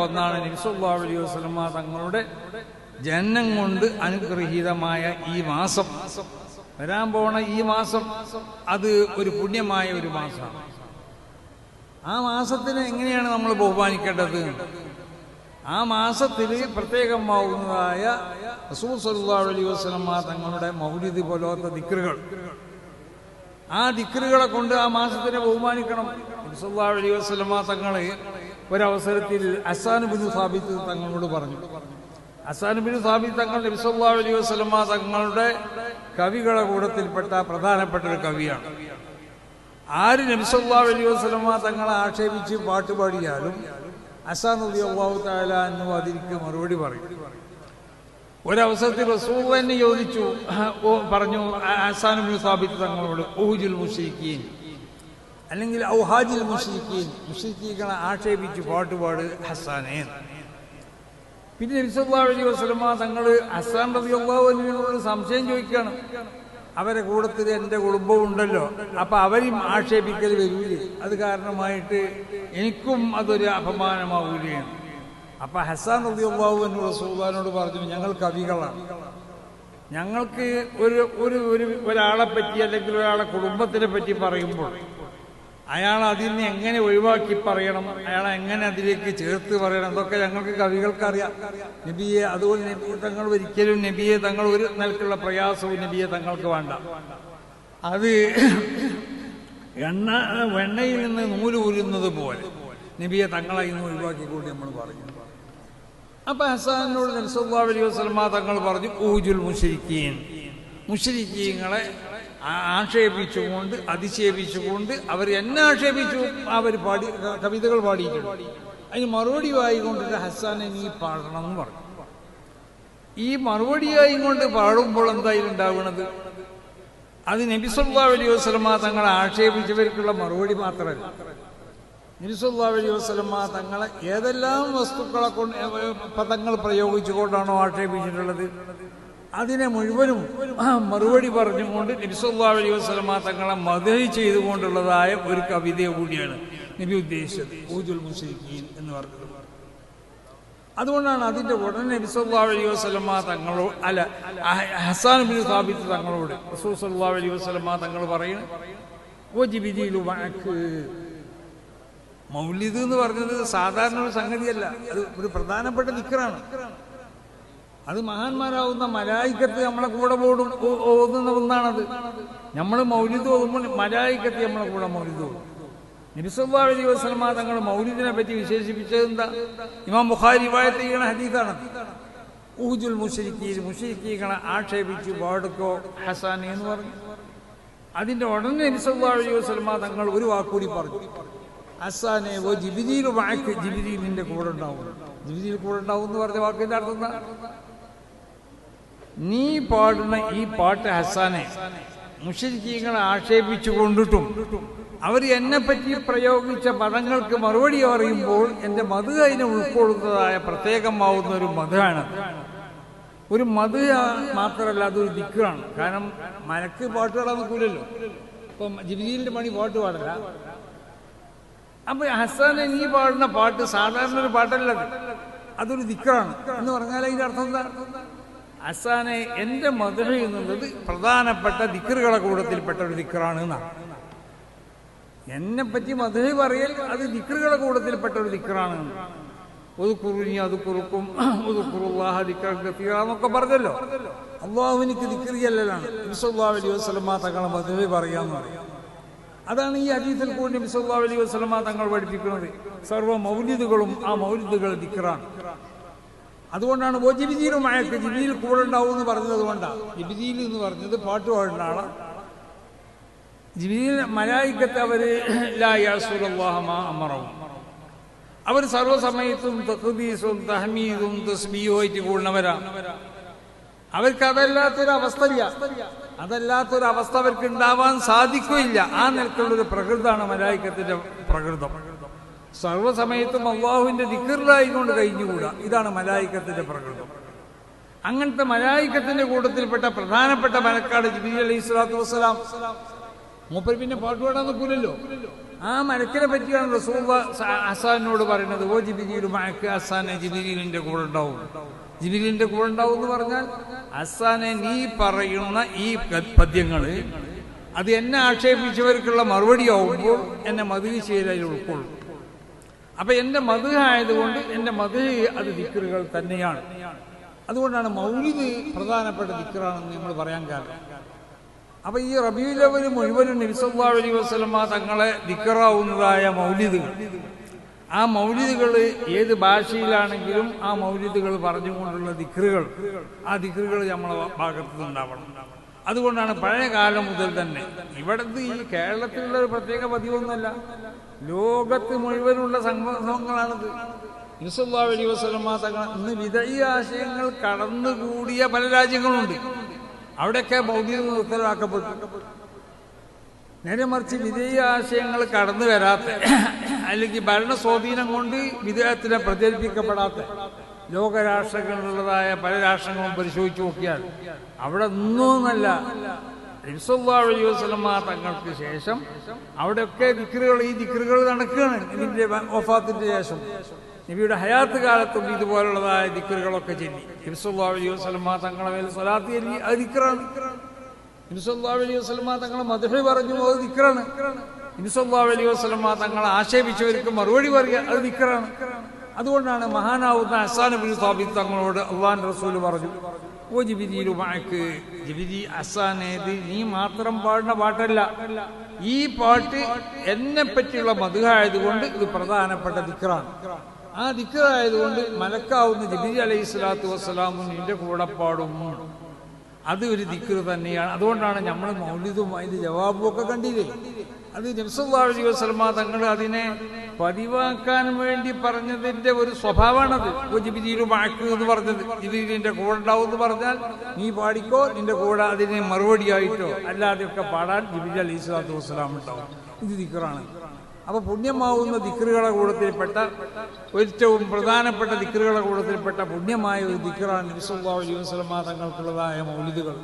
ഒന്നാണ് നബിസല്ലാ അലൈഹി തങ്ങളുടെ ജനനം കൊണ്ട് അനുഗ്രഹീതമായ ഈ മാസം. വരാൻ പോണ ഈ മാസം അത് ഒരു പുണ്യമായ ഒരു മാസമാണ്. ആ മാസത്തിന് എങ്ങനെയാണ് നമ്മൾ ബഹുമാനിക്കേണ്ടത്? ആ മാസത്തിൽ പ്രത്യേകമാവുന്നതായ റസൂൽ സല്ലല്ലാഹു അലൈഹി വസല്ലമ തങ്ങളുടെ മൗലിദ് പോലത്തെ ദിക്റുകൾ. ആ ദിക്റുകളെ കൊണ്ട് ആ മാസത്തിനെ ബഹുമാനിക്കണം. സല്ലല്ലാഹു അലൈഹി വസല്ലമ തങ്ങൾ ഒരവസരത്തിൽ അസാനുബിന് സാബിത്ത് തങ്ങളോട് പറഞ്ഞു. അസാനുബിന് സാബിത്ത് തങ്ങൾ നബി സല്ലല്ലാഹു അലൈഹി വസല്ലമ തങ്ങളുടെ കവികളെ കൂടത്തിൽപ്പെട്ട പ്രധാനപ്പെട്ട ഒരു കവിയാണ്. ആര് നബി സല്ലല്ലാഹു അലൈഹി വസല്ലമ തങ്ങളെ ആക്ഷേപിച്ച് പാട്ടുപാടിയാലും പാടിയാലും അസാൻ അള്ളാഹു തആല എന്ന് അതിരിക്ക് മറുപടി പറയും. ഒരവസരത്തിൽ റസൂൽ തന്നെ ചോദിച്ചു പറഞ്ഞു അസാനുബിന് സാബിത്ത് തങ്ങളോട് ഊജുൽ മുഷീഖീൻ അല്ലെങ്കിൽ ഔഹാജിൽ മുഷീഖീൻ മുഷീഖീകളെ ആക്ഷേപിച്ച് പാട്ടുപാട് ഹസാനേ പിന്നെ നബിസല്ലാ അലൈഹി വസ്ലമ തങ്ങൾ ഹസാൻ റബി അള്ളാഹുവിനോട് സംശയം ചോദിക്കുകയാണ്. അവരെ കൂടത്തിൽ എന്റെ കുടുംബവും ഉണ്ടല്ലോ അപ്പൊ അവരും ആക്ഷേപിക്കൽ വരൂലേ? അത് കാരണമായിട്ട് എനിക്കും അതൊരു അപമാനമാവുകയാണ്. അപ്പൊ ഹസാൻ റബി അള്ളാഹു എന്നോട് റസൂദാനോട് പറഞ്ഞു ഞങ്ങൾ കവികളാണ്. ഞങ്ങൾക്ക് ഒരു ഒരു ഒരാളെ പറ്റി അല്ലെങ്കിൽ ഒരാളെ കുടുംബത്തിനെ പറ്റി പറയുമ്പോൾ അയാൾ അതിൽ നിന്ന് എങ്ങനെ ഒഴിവാക്കി പറയണം? അയാൾ എങ്ങനെ അതിലേക്ക് ചേർത്ത് പറയണം? ഇതൊക്കെ ഞങ്ങൾക്ക് കവികൾക്കറിയാം. നബിയെ അതുപോലെ തങ്ങൾ ഒരിക്കലും നബിയെ തങ്ങൾ ഒരു നിലക്കുള്ള പ്രയാസവും നബിയെ തങ്ങൾക്ക് വേണ്ട. അത് എണ്ണ വെണ്ണയിൽ നിന്ന് നൂൽ ഊരുന്നത് പോലെ നബിയെ തങ്ങളെ ഇന്ന് കൂടി നമ്മൾ പറഞ്ഞു. അപ്പൊ ഹസാനോട് നബ്സല്ലാ അലൈഹി വസ്ലമ തങ്ങൾ പറഞ്ഞു ഊജുൽ മുഷരിക്കീൻ മുഷരിക്കീങ്ങളെ ആക്ഷേപിച്ചുകൊണ്ട് അധിക്ഷേപിച്ചുകൊണ്ട് അവർ എന്നെ ആക്ഷേപിച്ചു. അവർ പാടി കവിതകൾ പാടിയിട്ടുണ്ട്. അതിന് മറുപടി വായിക്കൊണ്ടിട്ട് ഹസാനെ നീ പാടണം എന്ന് പറഞ്ഞു. ഈ മറുപടിയായി കൊണ്ട് പാടുമ്പോൾ എന്തായാലും ഉണ്ടാവുന്നത്? അത് നബിസുല്ലാ അലൈഹി വസ്ലമ തങ്ങളെ ആക്ഷേപിച്ചവർക്കുള്ള മറുപടി മാത്രമല്ല. നബിസുല്ലാ അലൈഹി വസ്ലമ തങ്ങളെ ഏതെല്ലാം വസ്തുക്കളെ കൊണ്ട് പദങ്ങൾ പ്രയോഗിച്ചുകൊണ്ടാണോ ആക്ഷേപിച്ചിട്ടുള്ളത്? അതിനെ മുഴുവനും മറുപടി പറഞ്ഞുകൊണ്ട് നബിസല്ലാ അലൈഹി വസ്ലമ തങ്ങളെ മദഹി ചെയ്തുകൊണ്ടുള്ളതായ ഒരു കവിത കൂടിയാണ് നബി ഉദ്ദേശിച്ചത് ഊജുൽ മുസ്ലിം എന്ന് പറഞ്ഞത്. അതുകൊണ്ടാണ് അതിന്റെ ഉടനെ നബിസല്ലാ അലൈഹി വസ്ലമ തങ്ങളോ അല്ല ഹസാൻ ബിൻ സാബിത്ത് തങ്ങളോട് റസൂൽ സല്ലല്ലാഹു അലൈഹി വസ്ലമ തങ്ങൾ പറയുന്നു ഓ ജിബിജിയിലു വഴക്ക് മൗലിദ് എന്ന് പറഞ്ഞത് സാധാരണ ഒരു സംഗതിയല്ല അത് ഒരു പ്രധാനപ്പെട്ട ദിക്കറാണ് അത് മഹാന്മാരാവുന്ന മലായിക്കത്ത് നമ്മളെ കൂടെ പോടും ഓതുന്ന ഒന്നാണത്. നമ്മൾ മൗലിദ് ഓതുമ്പോൾ മലായിക്കത്ത് നമ്മളെ കൂടെ മൗലിദ് ഓതും. അലൈഹി വസ്ലമ തങ്ങൾ മൗലിദിനെ പറ്റി വിശേഷിപ്പിച്ചത് എന്താ? ഇമാം ബുഖാരി വായത്ത് ചെയ്യണ ഹദീസാണ്. ഊജുൽ മുഷരിക്കീൽ മുഷരിക്കീകളെ ആക്ഷേപിച്ചു വാടുക്കോ ഹസാൻ എന്ന് പറഞ്ഞു. അതിന്റെ ഉടനെ അലൈഹി വസ്ലമ തങ്ങൾ ഒരു വാക്കൂടി പറഞ്ഞു. ഹസാനെ ഓ ജിബിരിയിൽ വാക്ക് ജിബിരിയിൽ നിന്റെ കൂടെ ഉണ്ടാവും. ജിബിരിയിൽ കൂടെ ഉണ്ടാവും എന്ന് പറഞ്ഞ വാക്കിന്റെ അർത്ഥം എന്താ? നീ പാടുന്ന ഈ പാട്ട് ഹസാനെ മുഷരിക്കീകളെ ആക്ഷേപിച്ചു കൊണ്ടിട്ടും അവർ എന്നെ പറ്റി പ്രയോഗിച്ച പദങ്ങൾക്ക് മറുപടി പറയുമ്പോൾ എന്റെ മധു അതിനെ ഉൾക്കൊള്ളുന്നതായ പ്രത്യേകമാവുന്ന ഒരു മധുവാണ് ഒരു മധു മാത്രമല്ല അതൊരു ദിക്കാണ്. കാരണം മലക്ക് പാട്ട് പാടാൻ നിൽക്കൂലല്ലോ ഇപ്പം ജിബിലിന്റെ പണി പാട്ട് പാടില്ല. അപ്പൊ ഹസാനെ നീ പാടുന്ന പാട്ട് സാധാരണ ഒരു പാട്ടല്ല അതൊരു ദിക്കാണ്. എന്ന് പറഞ്ഞാൽ അതിന്റെ അർത്ഥം എന്താ? ഹസാനെ എന്റെ മധുര എന്നുള്ളത് പ്രധാനപ്പെട്ട ദിക്കറുകളെ കൂട്ടത്തിൽപ്പെട്ട ഒരു ദിക്കറാണ് എന്നാണ് എന്നെ. പറ്റി മധുര പറയൽ അത് ദിക്കറുകളെ കൂട്ടത്തിൽപ്പെട്ട ഒരു ദിക്കറാണ് ഒരു കുറുനി അത് കുറുക്കും ഒരു കുറുല്ലാഹ ദിക്കറൊക്കെ പറഞ്ഞല്ലോ. അള്ളാഹുവിനിക്ക് ദിക്കറിയല്ലാണ് നബിസല്ലാ അലൈഹി വസ്ലമ തങ്ങളെ മധുര പറയാന്ന് പറയാം. അതാണ് ഈ അജീത്തിൽ കൂടി നബിസല്ലാ അലൈഹി വസ്ലമ തങ്ങൾ പഠിപ്പിക്കുന്നത്. സർവ മൗലിദുകളും ആ മൗലിദുകൾ ദിക്കറാണ് അതുകൊണ്ടാണ് ഓ ജിബിജിയിലും ജിബിയിൽ കൂടെ ഉണ്ടാവും എന്ന് പറഞ്ഞത് കൊണ്ടാണ് ജിബിജിയിൽ എന്ന് പറഞ്ഞത് പാട്ട് പാടുന്ന ജിബിജിയിൽ മലായിക്കത്ത് അവർ അമറവും അവർ സർവസമയത്തും തഹദീസും തഹമീദും തസ്ബിയുമായിട്ട് കൂടുന്നവരാണ് അവർക്ക് അതല്ലാത്തൊരു അവസ്ഥയില്ല അതല്ലാത്തൊരു അവർക്ക് ഉണ്ടാവാൻ സാധിക്കില്ല ആ നിലക്കുള്ളൊരു പ്രകൃതമാണ് മലായിക്കത്തിന്റെ പ്രകൃതം. സർവസമയത്തും അള്ളാഹുവിന്റെ ദിക്കറിലായിക്കൊണ്ട് കഴിഞ്ഞുകൂടാ. ഇതാണ് മലായിക്കത്തിന്റെ പ്രകൃതം. അങ്ങനത്തെ മലായിക്കത്തിന്റെ കൂട്ടത്തിൽപ്പെട്ട പ്രധാനപ്പെട്ട മലക്കാട് ജിബി അലൈഹി സ്വലാത്തു വസ്സലാം. മൂപ്പര് പിന്നെ പാട്ട് പാടാൻ നിൽക്കൂലല്ലോ ആ മലക്കിനെ പറ്റിയാണ് റസൂള്ള ഹസാനോട് പറയുന്നത് ഓ ജിബിജിയുടെ മഴക്ക് ഹസാനെ ജിബിലിന്റെ കൂടെ ഉണ്ടാവും. ജിബിലിന്റെ കൂടെ ഉണ്ടാവും എന്ന് പറഞ്ഞാൽ ഹസാനെ നീ പറയുന്ന ഈ പദ്യങ്ങൾ അത് എന്നെ ആക്ഷേപിച്ചവർക്കുള്ള മറുപടി ആവുമ്പോൾ എന്നെ മധുരി ചെയ്താൽ ഉൾക്കൊള്ളും. അപ്പൊ എന്റെ മധു ആയതുകൊണ്ട് എന്റെ മധു അത് ദിക്കറുകൾ തന്നെയാണ്. അതുകൊണ്ടാണ് മൗലിദ് പ്രധാനപ്പെട്ട ദിക്കറാണെന്ന് നമ്മൾ പറയാൻ കാരണം. അപ്പൊ ഈ റബിയുലവൽ മുഴുവനും നിസ്വാഴി അലൈഹി വസ്ലമ തങ്ങളെ ദിക്കറാവുന്നതായ മൗലിദുകൾ. ആ മൗലിദുകൾ ഏത് ഭാഷയിലാണെങ്കിലും ആ മൗലിദുകൾ പറഞ്ഞുകൊണ്ടുള്ള ദിക്കറുകൾ ആ ദിക്കറുകൾ നമ്മളെ ഭാഗത്തു നിന്നുണ്ടാവണം അതുകൊണ്ടാണ് പഴയ കാലം മുതൽ തന്നെ. ഇവിടുത്തെ ഈ കേരളത്തിലുള്ള ഒരു പ്രത്യേക പതിവൊന്നുമല്ല. ലോകത്ത് മുഴുവനുള്ള സംഭവങ്ങളാണിത് നിസല്ലാ വസ്ലമ തങ്ങൾ ഇന്ന് വിധേയ ആശയങ്ങൾ കടന്നുകൂടിയ പല രാജ്യങ്ങളുണ്ട്. അവിടെയൊക്കെ ഭൗതിക നിർത്തലാക്കപ്പെട്ടു. നേരെ മറിച്ച് വിധേയ ആശയങ്ങൾ കടന്നു വരാത്ത അല്ലെങ്കിൽ ഭരണ സ്വാധീനം കൊണ്ട് വിധേയത്തിനെ പ്രചരിപ്പിക്കപ്പെടാത്ത ലോകരാഷ്ട്രങ്ങളിലുള്ളതായ പല രാഷ്ട്രങ്ങളും പരിശോധിച്ചു നോക്കിയാൽ അവിടെ ഒന്നുമല്ല അലൈഹി വസ്ലമ തങ്ങൾക്ക് ശേഷം അവിടെയൊക്കെ ദിക്കറുകൾ ഈ ദിക്കറുകൾ നടക്കുകയാണ്. ഇതിന്റെ വഫാത്തിന്റെ ശേഷം. നബിയുടെ ഹയാത്ത് കാലത്തും ഇതുപോലുള്ളതായ ദിക്കറുകളൊക്കെ ചെല്ലി നബിസ്വല്ലാ അലൈഹി തങ്ങളെ മേൽ സ്വലാത്ത് ചെല്ലി അത് ദിക്കറാണ് നബിസ്വല്ലാ അലൈഹി തങ്ങളെ മധുഹി പറഞ്ഞു അത് ദിക്കറാണ് നബിസ്വല്ലാ അലൈഹി തങ്ങളെ ആക്ഷേപിച്ചവർക്ക് മറുപടി പറയുക അത് ദിക്കറാണ് അതുകൊണ്ടാണ് മഹാനാവുന്ന അസാൻ ബിൻ സാബി തങ്ങളോട് അള്ളാൻ റസൂൽ പറഞ്ഞു ഓ ജിബിരിയിൽ മഴക്ക് ജിബിരി അസാനേത് നീ മാത്രം പാടുന്ന പാട്ടല്ല. ഈ പാട്ട് എന്നെ പറ്റിയുള്ള മധുഹായതുകൊണ്ട് ഇത് പ്രധാനപ്പെട്ട ദിക്കറാണ് ആ ദിക്കറായതുകൊണ്ട് മലക്കാവുന്ന ജിബിരി അലൈഹി സ്വലാത്തു വസ്സലാമും നിന്റെ കൂടെ പാടും. അത് ഒരു ദിക്കർ തന്നെയാണ്. അതുകൊണ്ടാണ് നമ്മൾ മൗലിതും അതിന്റെ ജവാബും ഒക്കെ കണ്ടില്ലേ? അത് നബ്സല്ലാ അലൈഹി തങ്ങൾ അതിനെ പതിവാക്കാൻ വേണ്ടി പറഞ്ഞതിന്റെ ഒരു സ്വഭാവമാണത്. ജിബിരിയിൽ മാക്ക് എന്ന് പറഞ്ഞത്. ജിബിരിന്റെ കൂടെ ഉണ്ടാവും എന്ന് പറഞ്ഞാൽ നീ പാടിക്കോ നിന്റെ കൂടെ അതിന് മറുപടിയായിട്ടോ. അല്ലാതെയൊക്കെ പാടാൻ ജിബിജ് അലൈഹി സ്വലാത്തു വസ്സലാം ഉണ്ടാവും. ഇത് ദിക്കറാണ് അപ്പൊ പുണ്യമാവുന്ന ദിക്കറുകളെ കൂടത്തിൽപ്പെട്ട ഏറ്റവും പ്രധാനപ്പെട്ട ദിക്കറുകളെ കൂടത്തിൽപ്പെട്ട പുണ്യമായ ഒരു ദിക്കറാണ് നബിസുല്ലാ അലൈഹി വസ്ലമാ തങ്ങൾക്കുള്ളതായ മൗലിദുകൾ.